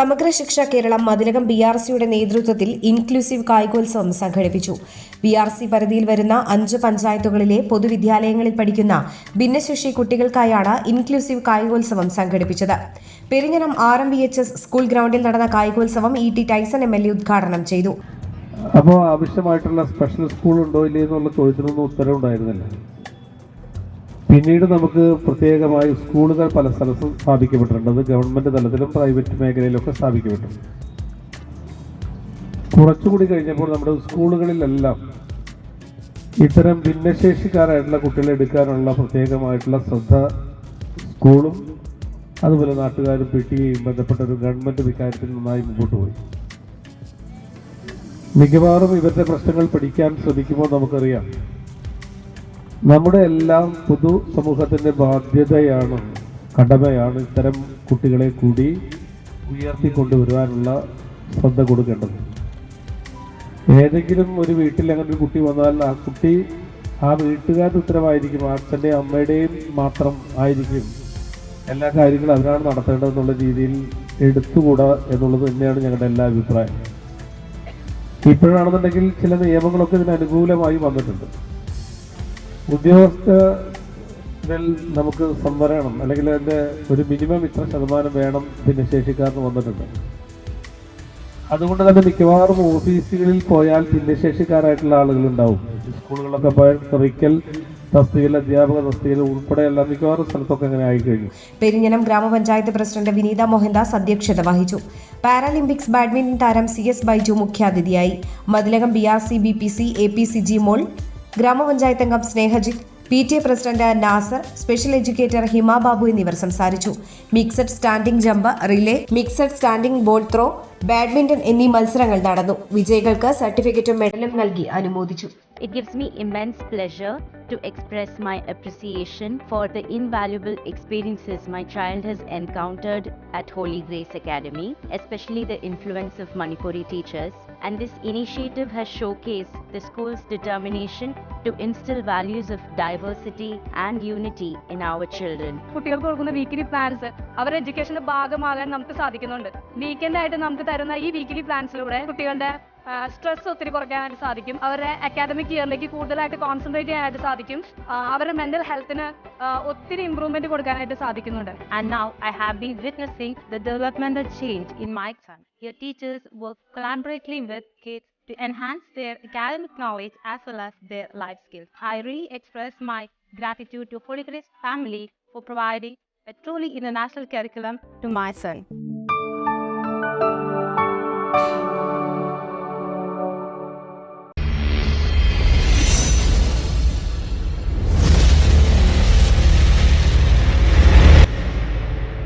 സമഗ്ര ശിക്ഷ Keralam Mathilakam B R സിയുടെ നേതൃത്വത്തിൽ ഇൻക്ലൂസീവ് കായികോത്സവം സംഘടിപ്പിച്ചു. ബി ആർ സി പരിധിയിൽ വരുന്ന അഞ്ച് പഞ്ചായത്തുകളിലെ പൊതുവിദ്യാലയങ്ങളിൽ പഠിക്കുന്ന ഭിന്നശേഷി കുട്ടികൾക്കായാണ് ഇൻക്ലൂസീവ് കായികോത്സവം സംഘടിപ്പിച്ചത്. Perinjanam R M V H S school ഗ്രൗണ്ടിൽ നടന്ന കായികോത്സവം E T Tyson M L A ഉദ്ഘാടനം ചെയ്തു. അപ്പോൾ ആവശ്യമായിട്ടുള്ള സ്പെഷ്യൽ സ്കൂൾ ഉണ്ടോ ഇല്ലേ എന്നുള്ള ചോദ്യത്തിനൊന്നും ഉത്തരവുണ്ടായിരുന്നില്ല. പിന്നീട് നമുക്ക് പ്രത്യേകമായി സ്കൂളുകൾ പല സ്ഥലത്തും സ്ഥാപിക്കപ്പെട്ടിട്ടുണ്ട്. അത് ഗവൺമെന്റ് തലത്തിലും പ്രൈവറ്റ് മേഖലയിലൊക്കെ സ്ഥാപിക്കപ്പെട്ടു. കുറച്ചുകൂടി കഴിഞ്ഞപ്പോൾ നമ്മുടെ സ്കൂളുകളിലെല്ലാം ഇത്തരം ഭിന്നശേഷിക്കാരായിട്ടുള്ള കുട്ടികളെ എടുക്കാനുള്ള പ്രത്യേകമായിട്ടുള്ള ശ്രദ്ധ സ്കൂളും അതുപോലെ നാട്ടുകാരും പി ടി ബന്ധപ്പെട്ട ഒരു ഗവൺമെന്റ് വികാരത്തിൽ നന്നായി മുമ്പോട്ട് പോയി. മിക്കവാറും ഇവരുടെ പ്രശ്നങ്ങൾ പഠിക്കാൻ ശ്രമിക്കുമ്പോൾ നമുക്കറിയാം നമ്മുടെ എല്ലാം പൊതു സമൂഹത്തിന്റെ ബാധ്യതയാണ് കടമയാണ് ഇത്തരം കുട്ടികളെ കൂടി ഉയർത്തിക്കൊണ്ടുവരുവാനുള്ള ശ്രദ്ധ കൊടുക്കേണ്ടത്. ഏതെങ്കിലും ഒരു വീട്ടിൽ അങ്ങനെ ഒരു കുട്ടി വന്നാൽ ആ കുട്ടി ആ വീട്ടുകാരുടെ ഉത്തരവായിരിക്കും അച്ഛന്റെയും അമ്മയുടെയും മാത്രം ആയിരിക്കും. എല്ലാ കാര്യങ്ങളും അവരാണ് നടത്തേണ്ടതെന്നുള്ള രീതിയിൽ എടുത്തുകൂടാ എന്നുള്ളത് തന്നെയാണ് ഞങ്ങളുടെ എല്ലാ അഭിപ്രായം. ഇപ്പോഴാണെന്നുണ്ടെങ്കിൽ ചില നിയമങ്ങളൊക്കെ ഇതിന് അനുകൂലമായി വന്നിട്ടുണ്ട്. ഉദ്യോഗസ്ഥരിൽ നമുക്ക് സംവരണം അല്ലെങ്കിൽ അതിന്റെ ഒരു മിനിമം ഇത്ര ശതമാനം വേണം ഭിന്നശേഷിക്കാരന് വന്നിട്ടുണ്ട്. അതുകൊണ്ട് തന്നെ മിക്കവാറും ഓഫീസുകളിൽ പോയാൽ ഭിന്നശേഷിക്കാരായിട്ടുള്ള ആളുകൾ ഉണ്ടാവും സ്കൂളുകളൊക്കെ പോയാൽ ക്ലറിക്കൽ തസ്തികയിൽ അധ്യാപക തസ്തികയിൽ ഉൾപ്പെടെ എല്ലാം മിക്കവാറും സ്ഥലത്തൊക്കെ അങ്ങനെ ആയിക്കഴിഞ്ഞു. പെരിഞ്ഞനം ഗ്രാമപഞ്ചായത്ത് പ്രസിഡന്റ് വിനീത മോഹൻദാസ് അധ്യക്ഷത വഹിച്ചു. പാരാലിമ്പിക്സ് ബാഡ്മിന്റൺ താരം സി എസ് ബൈജു മുഖ്യാതിഥിയായി. Mathilakam B R C B P C A P Sijimol ഗ്രാമപഞ്ചായത്ത് അംഗം Snehajith P T A president Nasar special educator Hima Babu എന്നിവർ സംസാരിച്ചു. Mixed standing jump relay mixed standing ball throw badminton എന്നീ മത്സരങ്ങൾ നടന്നു. വിജയികൾക്ക് സർട്ടിഫിക്കറ്റും മെഡലും നൽകി അനുമോദിച്ചു. It gives me immense pleasure to express my appreciation for the invaluable experiences my child has encountered at holy grace academy especially the influence of Manipuri teachers and this initiative has showcase the school's determination to instil values of diversity and unity in our children കുട്ടികൾക്ക് കൊടുക്കുന്ന weekly plans അവർ എഡ്യൂക്കേഷന്റെ ഭാഗമാകാൻ നമുക്ക് സാധിക്കുന്നുണ്ട്. വീക്കെൻഡായിട്ട് നമുക്ക് തരുന്ന ഈ weekly പ്ലാൻസിലൂടെ കുട്ടികളുടെ stress ഒത്തിരി കുറയ്ക്കാനായിട്ട് സാധിക്കും അവരുടെ അക്കാദമിക് ഇയറിലേക്ക് കൂടുതലായിട്ട് കോൺസെൻട്രേറ്റ് ചെയ്യാനായിട്ട് സാധിക്കും അവരുടെ മെന്റൽ ഹെൽത്തിന് ഒത്തിരി ഇമ്പ്രൂവ്മെന്റ് കൊടുക്കാനായിട്ട് സാധിക്കുന്നുണ്ട് developmental change in my son. Your teachers work collaboratively with kids to enhance their academic knowledge as well as their life skills. I really express my gratitude to Holy Grace family for providing a truly international curriculum to my son.